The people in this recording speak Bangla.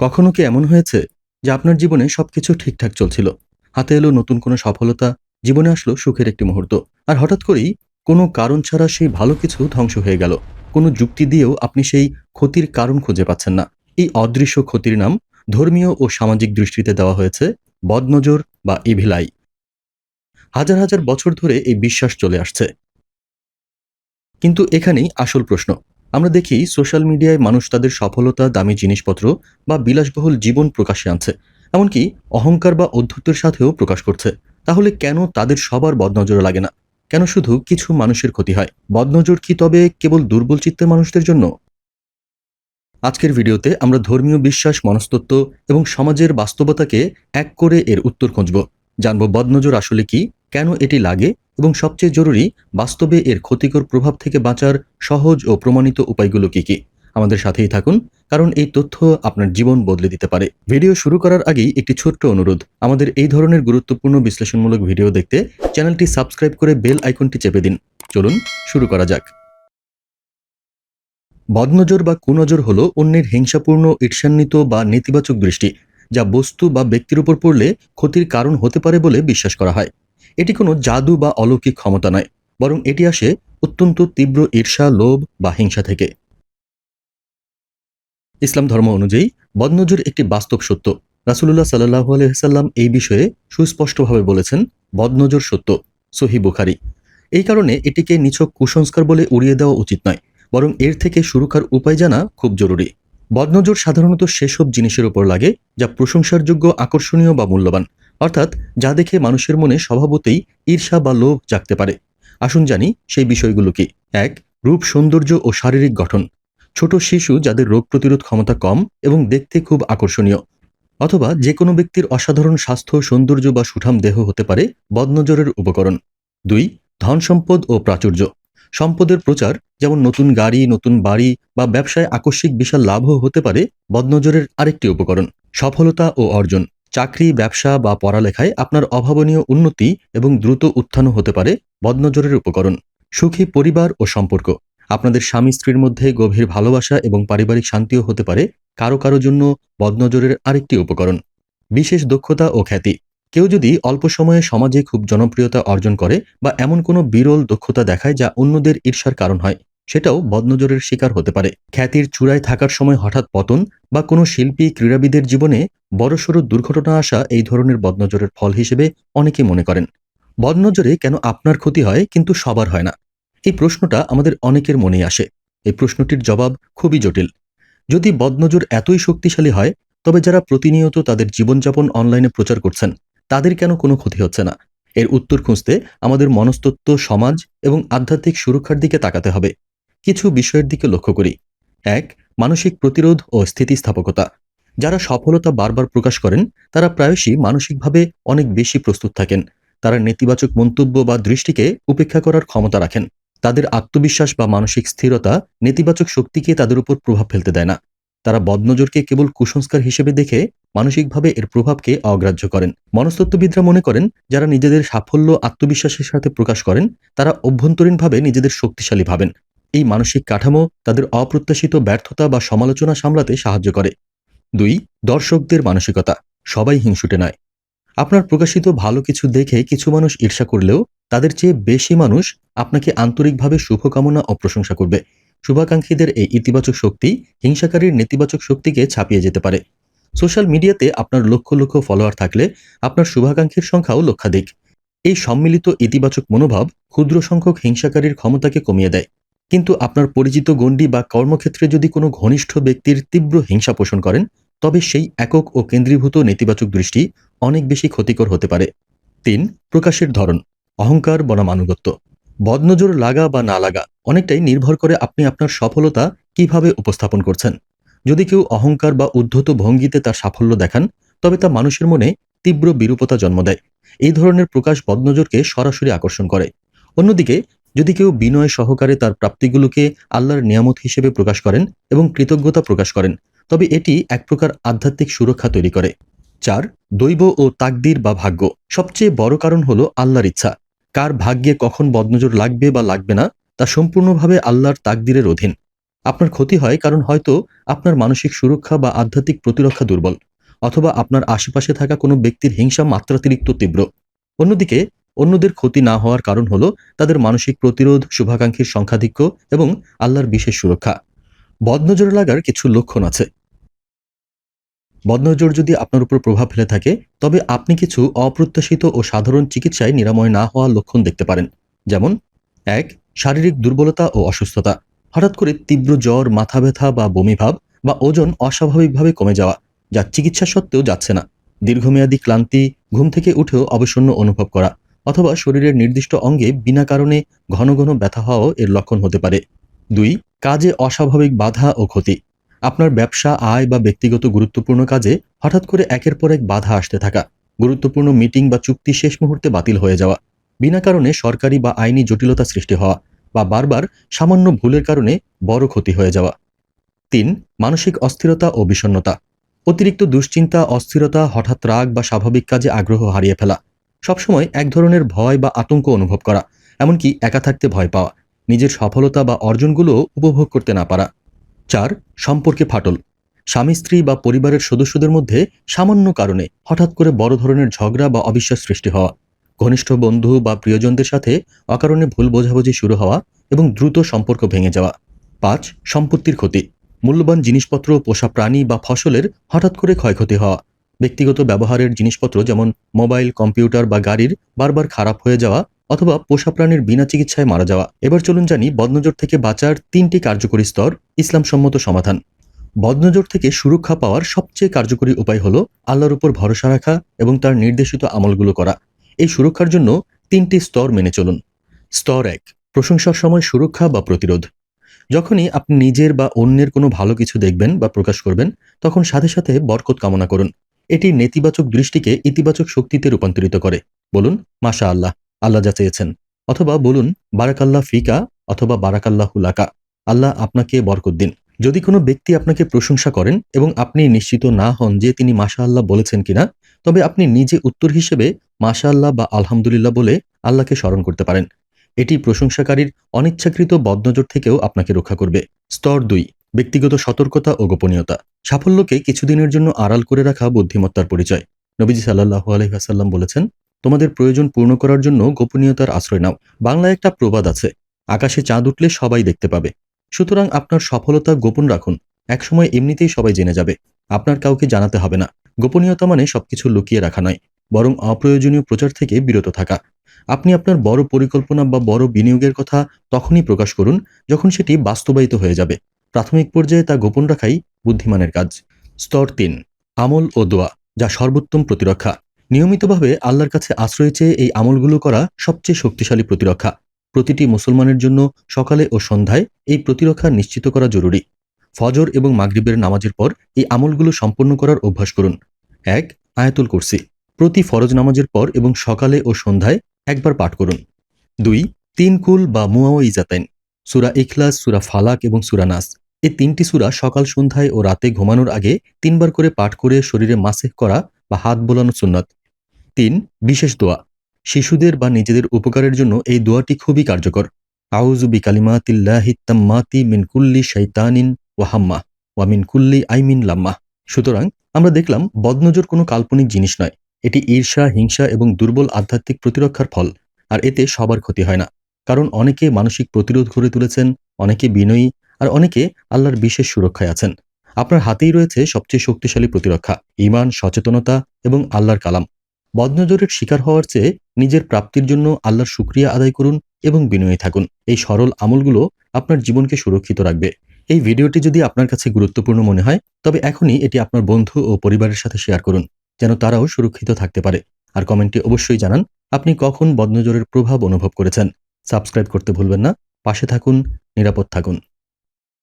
কখনো কি এমন হয়েছে যে আপনার জীবনে সবকিছু ঠিকঠাক চলছিল? হাতে এলো নতুন কোনো সফলতা, জীবনে আসলো সুখের একটি মুহূর্ত। আর হঠাৎ করেই কোনো কারণ ছাড়া সেই ভালো কিছু ধ্বংস হয়ে গেল। কোনো যুক্তি দিয়েও আপনি সেই ক্ষতির কারণ খুঁজে পাচ্ছেন না। এই অদৃশ্য ক্ষতির নাম ধর্মীয় ও সামাজিক দৃষ্টিতে দেওয়া হয়েছে বদনজর বা ইভিলাই হাজার হাজার বছর ধরে এই বিশ্বাস চলে আসছে। কিন্তু এখানেই আসল প্রশ্ন। আমরা দেখি সোশ্যাল মিডিয়ায় মানুষ তাদের সফলতা, দামি জিনিসপত্র বা বিলাসবহুল জীবন প্রকাশে আনছে। এমনকি অহংকার বা অধ্যত্বের সাথেও প্রকাশ করছে। তাহলে কেন তাদের সবার বদনজর লাগে না? কেন শুধু কিছু মানুষের ক্ষতি হয়? বদনজর কি তবে কেবল দুর্বল চিত্তের মানুষদের জন্য? আজকের ভিডিওতে আমরা ধর্মীয় বিশ্বাস, মনস্তত্ত্ব এবং সমাজের বাস্তবতাকে এক করে এর উত্তর খুঁজব। জানব বদনজর আসলে কি? কেন এটি লাগে? এবং সবচেয়ে জরুরি, বাস্তবে এর ক্ষতিকর প্রভাব থেকে বাঁচার সহজ ও প্রমাণিত উপায়গুলো কি কি? আমাদের সাথেই থাকুন, কারণ এই তথ্য আপনার জীবন বদলে দিতে পারে। ভিডিও শুরু করার আগেই একটি ছোট্ট অনুরোধ, আমাদের এই ধরনের গুরুত্বপূর্ণ বিশ্লেষণমূলক ভিডিও দেখতে চ্যানেলটি সাবস্ক্রাইব করে বেল আইকনটি চেপে দিন। চলুন, শুরু করা যাক। বদনজর বা কুনজর হল অন্যের হিংসাপূর্ণ, ঈর্ষান্বিত বা নেতিবাচক দৃষ্টি, যা বস্তু বা ব্যক্তির উপর পড়লে ক্ষতির কারণ হতে পারে বলে বিশ্বাস করা হয়। এটি কোনো জাদু বা অলৌকিক ক্ষমতা নয়, বরং এটি আসে অত্যন্ত তীব্র ঈর্ষা, লোভ বা হিংসা থেকে। ইসলাম ধর্ম অনুযায়ী বদনজর একটি বাস্তব সত্য। রাসুলুল্লাহ সাল্লাহ আলহিসাল্লাম এই বিষয়ে সুস্পষ্টভাবে বলেছেন, বদনজর সত্য, সহি বুখারি। এই কারণে এটিকে নিছক কুসংস্কার বলে উড়িয়ে দেওয়া উচিত নয়, বরং এর থেকে সুরক্ষার উপায় জানা খুব জরুরি। বদনজর সাধারণত সেসব জিনিসের উপর লাগে যা প্রশংসার যোগ্য আকর্ষণীয় বা মূল্যবান। অর্থাৎ যা দেখে মানুষের মনে স্বভাবতেই ঈর্ষা বা লোভ জাগতে পারে। আসুন জানি সেই বিষয়গুলো কি। এক, রূপ সৌন্দর্য ও শারীরিক গঠন। ছোট শিশু যাদের রোগ প্রতিরোধ ক্ষমতা কম এবং দেখতে খুব আকর্ষণীয় অথবা যে কোনো ব্যক্তির অসাধারণ স্বাস্থ্য, সৌন্দর্য বা সুঠাম দেহ হতে পারে বদনজরের উপকরণ। দুই, ধন সম্পদ ও প্রাচুর্য। সম্পদের প্রচার যেমন নতুন গাড়ি, নতুন বাড়ি বা ব্যবসায় আকস্মিক বিশাল লাভও হতে পারে বদনজরের আরেকটি উপকরণ, সফলতা ও অর্জন। চাকরি, ব্যবসা বা পড়ালেখায় আপনার অভাবনীয় উন্নতি এবং দ্রুত উত্থানও হতে পারে বদনজরের উপকরণ। সুখী পরিবার ও সম্পর্ক। আপনাদের স্বামী স্ত্রীর মধ্যে গভীর ভালোবাসা এবং পারিবারিক শান্তিও হতে পারে কারও কারও জন্য বদনজরের আরেকটি উপকরণ। বিশেষ দক্ষতা ও খ্যাতি। কেউ যদি অল্প সময়ে সমাজে খুব জনপ্রিয়তা অর্জন করে বা এমন কোনো বিরল দক্ষতা দেখায় যা অন্যদের ঈর্ষার কারণ হয় সেটাও বদনজরের শিকার হতে পারে। খ্যাতির চূড়ায় থাকার সময় হঠাৎ পতন বা কোনো শিল্পী, ক্রীড়াবিদের জীবনে বড়সড় দুর্ঘটনা আসা এই ধরনের বদনজরের ফল হিসেবে অনেকে মনে করেন। বদনজরে কেন আপনার ক্ষতি হয় কিন্তু সবার হয় না? এই প্রশ্নটা আমাদের অনেকের মনে আসে। এই প্রশ্নটির জবাব খুবই জটিল। যদি বদনজর এতই শক্তিশালী হয়, তবে যারা প্রতিনিয়ত তাদের জীবনযাপন অনলাইনে প্রচার করছেন, তাদের কেন কোনো ক্ষতি হচ্ছে না? এর উত্তর খুঁজতে আমাদের মনস্তত্ত্ব, সমাজ এবং আধ্যাত্মিক সুরক্ষার দিকে তাকাতে হবে। কিছু বিষয়ের দিকে লক্ষ্য করি। এক, মানসিক প্রতিরোধ ও স্থিতিস্থাপকতা। যারা সফলতা বারবার প্রকাশ করেন, তারা প্রায়শই মানসিকভাবে অনেক বেশি প্রস্তুত থাকেন। তারা নেতিবাচক মন্তব্য বা দৃষ্টিকে উপেক্ষা করার ক্ষমতা রাখেন। তাদের আত্মবিশ্বাস বা মানসিক স্থিরতা নেতিবাচক শক্তিকে তাদের উপর প্রভাব ফেলতে দেয় না। তারা বদনজরকে কেবল কুসংস্কার হিসেবে দেখে মানসিকভাবে এর প্রভাবকে অগ্রাহ্য করেন। মনস্তত্ত্ববিদরা মনে করেন, যারা নিজেদের সাফল্য, আত্মবিশ্বাসের সাথে প্রকাশ করেন, তারা অভ্যন্তরীণভাবে নিজেদের শক্তিশালী ভাবেন। এই মানসিক কাঠামো তাদের অপ্রত্যাশিত ব্যর্থতা বা সমালোচনা সামলাতে সাহায্য করে। দুই, দর্শকদের মানসিকতা। সবাই হিংসুটে নয়। আপনার প্রকাশিত ভালো কিছু দেখে কিছু মানুষ ঈর্ষা করলেও তাদের চেয়ে বেশি মানুষ আপনাকে আন্তরিকভাবে শুভকামনা ও প্রশংসা করবে। শুভাকাঙ্ক্ষীদের এই ইতিবাচক শক্তি হিংসাকারীর নেতিবাচক শক্তিকে ছাপিয়ে যেতে পারে। সোশ্যাল মিডিয়াতে আপনার লক্ষ লক্ষ ফলোয়ার থাকলে আপনার শুভাকাঙ্ক্ষীর সংখ্যাও লক্ষাধিক। এই সম্মিলিত ইতিবাচক মনোভাব ক্ষুদ্র সংখ্যক হিংসাকারীর ক্ষমতাকে কমিয়ে দেয়। কিন্তু আপনার পরিচিত গণ্ডি বা কর্মক্ষেত্রে যদি কোনো ঘনিষ্ঠ ব্যক্তির তীব্র হিংসা পোষণ করেন, তবে সেই একক ও কেন্দ্রীভূত নেতিবাচক দৃষ্টি অনেক বেশি ক্ষতিকর হতে পারে। তিন, প্রকাশের ধরন। অহংকার বনাম আনুগত্য। বদনজর লাগা বা না লাগা অনেকটাই নির্ভর করে আপনি আপনার সফলতা কীভাবে উপস্থাপন করছেন। যদি কেউ অহংকার বা উদ্ধত ভঙ্গিতে তার সাফল্য দেখান, তবে তা মানুষের মনে তীব্র বিরূপতা জন্ম দেয়। এই ধরনের প্রকাশ বদনজরকে সরাসরি আকর্ষণ করে। অন্যদিকে যদি কেউ বিনয় সহকারে তার প্রাপ্তিগুলোকে আল্লাহর নিয়ামত হিসেবে প্রকাশ করেন এবং কৃতজ্ঞতা প্রকাশ করেন, তবে এটি এক প্রকার আধ্যাত্মিক সুরক্ষা তৈরি করে। চার, দৈব ও তাকদির বা ভাগ্য। সবচেয়ে বড় কারণ হলো আল্লাহর ইচ্ছা। কার ভাগ্যে কখন বদনজর লাগবে বা লাগবে না, তা সম্পূর্ণভাবে আল্লাহর তাকদিরের অধীন। আপনার ক্ষতি হয় কারণ হয়তো আপনার মানসিক সুরক্ষা বা আধ্যাত্মিক প্রতিরক্ষা দুর্বল, অথবা আপনার আশেপাশে থাকা কোনো ব্যক্তির হিংসা মাত্রাতিরিক্ত তীব্র। অন্যদিকে অন্যদের ক্ষতি না হওয়ার কারণ হলো তাদের মানসিক প্রতিরোধ, শুভাকাঙ্ক্ষীর সংখ্যাধিক্য এবং আল্লাহর বিশেষ সুরক্ষা। বদনজর লাগার কিছু লক্ষণ আছে। বদনজর যদি আপনার উপর প্রভাব ফেলে থাকে, তবে আপনি কিছু অপ্রত্যাশিত ও সাধারণ চিকিৎসায় নিরাময় না হওয়ার লক্ষণ দেখতে পারেন। যেমন, এক, শারীরিক দুর্বলতা ও অসুস্থতা। হঠাৎ করে তীব্র জ্বর, মাথা ব্যথা বা বমিভাব বা ওজন অস্বাভাবিকভাবে কমে যাওয়া, যা চিকিৎসা সত্ত্বেও যাচ্ছে না। দীর্ঘমেয়াদী ক্লান্তি, ঘুম থেকে উঠেও অবসন্ন অনুভব করা। অথবা শরীরের নির্দিষ্ট অঙ্গে বিনা কারণে ঘন ঘন ব্যথা হওয়াও এর লক্ষণ হতে পারে। দুই, কাজে অস্বাভাবিক বাধা ও ক্ষতি। আপনার ব্যবসা, আয় বা ব্যক্তিগত গুরুত্বপূর্ণ কাজে হঠাৎ করে একের পর এক বাধা আসতে থাকা, গুরুত্বপূর্ণ মিটিং বা চুক্তি শেষ মুহূর্তে বাতিল হয়ে যাওয়া, বিনা কারণে সরকারি বা আইনি জটিলতা সৃষ্টি হওয়া বা বারবার সামান্য ভুলের কারণে বড় ক্ষতি হয়ে যাওয়া। তিন, মানসিক অস্থিরতা ও বিষণ্ণতা। অতিরিক্ত দুশ্চিন্তা, অস্থিরতা, হঠাৎ রাগ বা স্বাভাবিক কাজে আগ্রহ হারিয়ে ফেলা সবসময় এক ধরনের ভয় বা আতঙ্ক অনুভব করা, এমনকি একা থাকতে ভয় পাওয়া, নিজের সফলতা বা অর্জনগুলো উপভোগ করতে না পারা। চার, সম্পর্কে ফাটল। স্বামী, স্ত্রী বা পরিবারের সদস্যদের মধ্যে সামান্য কারণে হঠাৎ করে বড় ধরনের ঝগড়া বা অবিশ্বাস সৃষ্টি হওয়া, ঘনিষ্ঠ বন্ধু বা প্রিয়জনদের সাথে অকারণে ভুল বোঝাবুঝি শুরু হওয়া এবং দ্রুত সম্পর্ক ভেঙে যাওয়া। পাঁচ, সম্পত্তির ক্ষতি। মূল্যবান জিনিসপত্র, পোষা প্রাণী বা ফসলের হঠাৎ করে ক্ষয়ক্ষতি হওয়া। ব্যক্তিগত ব্যবহারের জিনিসপত্র যেমন মোবাইল, কম্পিউটার বা গাড়ির বারবার খারাপ হয়ে যাওয়া অথবা পোষা প্রাণীর বিনা চিকিৎসায় মারা যাওয়া। এবার চলুন জানি বদনজর থেকে বাঁচার তিনটি কার্যকরী স্তর, ইসলামসম্মত সমাধান। বদনজর থেকে সুরক্ষা পাওয়ার সবচেয়ে কার্যকরী উপায় হল আল্লাহর উপর ভরসা রাখা এবং তার নির্দেশিত আমলগুলো করা। এই সুরক্ষার জন্য তিনটি স্তর মেনে চলুন। স্তর এক, প্রশংসার সময় সুরক্ষা বা প্রতিরোধ। যখনই আপনি নিজের বা অন্যের কোনো ভালো কিছু দেখবেন বা প্রকাশ করবেন, তখন সাথে সাথে বরকত কামনা করুন। এটি নেতিবাচক দৃষ্টিকে ইতিবাচক শক্তিতে রূপান্তরিত করে। বলুন মাশা আল্লাহ আল্লাহ যা চেয়েছেন। অথবা বলুন, বারাকাল্লাহ ফিকা অথবা বারাকাল্লাহ হুলাকা আল্লাহ আপনাকে বরকত দিন। যদি কোনো ব্যক্তি আপনাকে প্রশংসা করেন এবং আপনি নিশ্চিত না হন যে তিনি মাশা আল্লাহ বলেছেন কিনা, তবে আপনি নিজে উত্তর হিসেবে মাশা আল্লাহ বা আলহামদুলিল্লাহ বলে আল্লাহকে স্মরণ করতে পারেন। এটি প্রশংসাকারীর অনিচ্ছাকৃত বদনজর থেকেও আপনাকে রক্ষা করবে। স্তর দুই ব্যক্তিগত সতর্কতা ও গোপনীয়তা। সাফল্যকে কিছুদিনের জন্য আড়াল করে রাখা বুদ্ধিমত্তার পরিচয়। নবীজি সাল্লাহু আলহিহাসাল্লাম বলেছেন, তোমাদের প্রয়োজন পূর্ণ করার জন্য গোপনীয়তার আশ্রয় নাও। বাংলায় একটা প্রবাদ আছে, আকাশে চাঁদ উঠলে সবাই দেখতে পাবে। সুতরাং আপনার সফলতা গোপন রাখুন। একসময় এমনিতেই সবাই জেনে যাবে। আপনার কাউকে জানাতে হবে না। গোপনীয়তা মানে সবকিছু লুকিয়ে রাখা নয়, বরং অপ্রয়োজনীয় প্রচার থেকে বিরত থাকা। আপনি আপনার বড় পরিকল্পনা বা বড় বিনিয়োগের কথা তখনই প্রকাশ করুন, যখন সেটি বাস্তবায়িত হয়ে যাবে। প্রাথমিক পর্যায়ে তা গোপন রাখাই বুদ্ধিমানের কাজ। স্তর তিন, আমল ও দোয়া, যা সর্বোত্তম প্রতিরক্ষা। নিয়মিতভাবে আল্লাহর কাছে আশ্রয় চেয়ে এই আমলগুলো করা সবচেয়ে শক্তিশালী প্রতিরক্ষা। প্রতিটি মুসলমানের জন্য সকালে ও সন্ধ্যায় এই প্রতিরক্ষা নিশ্চিত করা জরুরি। ফজর এবং মাগরিবের নামাজের পর এই আমলগুলো সম্পন্ন করার অভ্যাস করুন। এক, আয়াতুল কুরসি। প্রতি ফরজ নামাজের পর এবং সকালে ও সন্ধ্যায় একবার পাঠ করুন। দুই, তিন কুল বা মুয়াও ইজাতাইন সুরা ইখলাস, সুরা ফালাক এবং সুরা নাস। এই তিনটি সুরা সকাল, সন্ধ্যায় ও রাতে ঘুমানোর আগে তিনবার করে পাঠ করে শরীরে মাসেহ করা বা হাত বোলানো সুন্নত। তিন, বিশেষ দোয়া। শিশুদের বা নিজেদের উপকারের জন্য এই দোয়াটি খুবই কার্যকর। আউজু বিকালিমাতিল্লাহি তাম্মাতি মিন কুল্লি শৈতানিন ওয়াহাম্মা ওয়া মিন কুল্লি আইমিন লাম্মা সুতরাং আমরা দেখলাম, বদনজর কোনো কাল্পনিক জিনিস নয়। এটি ঈর্ষা, হিংসা এবং দুর্বল আধ্যাত্মিক প্রতিরক্ষার ফল, আর এতে সবার ক্ষতি হয় না। কারণ অনেকে মানসিক প্রতিরোধ গড়ে তুলেছেন, অনেকে বিনয়ী আর অনেকে আল্লাহর বিশেষ সুরক্ষায় আছেন। আপনার হাতেই রয়েছে সবচেয়ে শক্তিশালী প্রতিরক্ষা ইমান সচেতনতা এবং আল্লাহর কালাম। বদনজরের শিকার হওয়ার চেয়ে নিজের প্রাপ্তির জন্য আল্লাহর শুক্রিয়া আদায় করুন এবং বিনয়ী থাকুন। এই সরল আমলগুলো আপনার জীবনকে সুরক্ষিত রাখবে। এই ভিডিওটি যদি আপনার কাছে গুরুত্বপূর্ণ মনে হয়, তবে এখনই এটি আপনার বন্ধু ও পরিবারের সাথে শেয়ার করুন, যেন তারাও সুরক্ষিত থাকতে পারে। আর কমেন্টে অবশ্যই জানান, আপনি কখন বদনজরের প্রভাব অনুভব করেছেন। সাবস্ক্রাইব করতে ভুলবেন না। পাশে থাকুন, নিরাপদ থাকুন।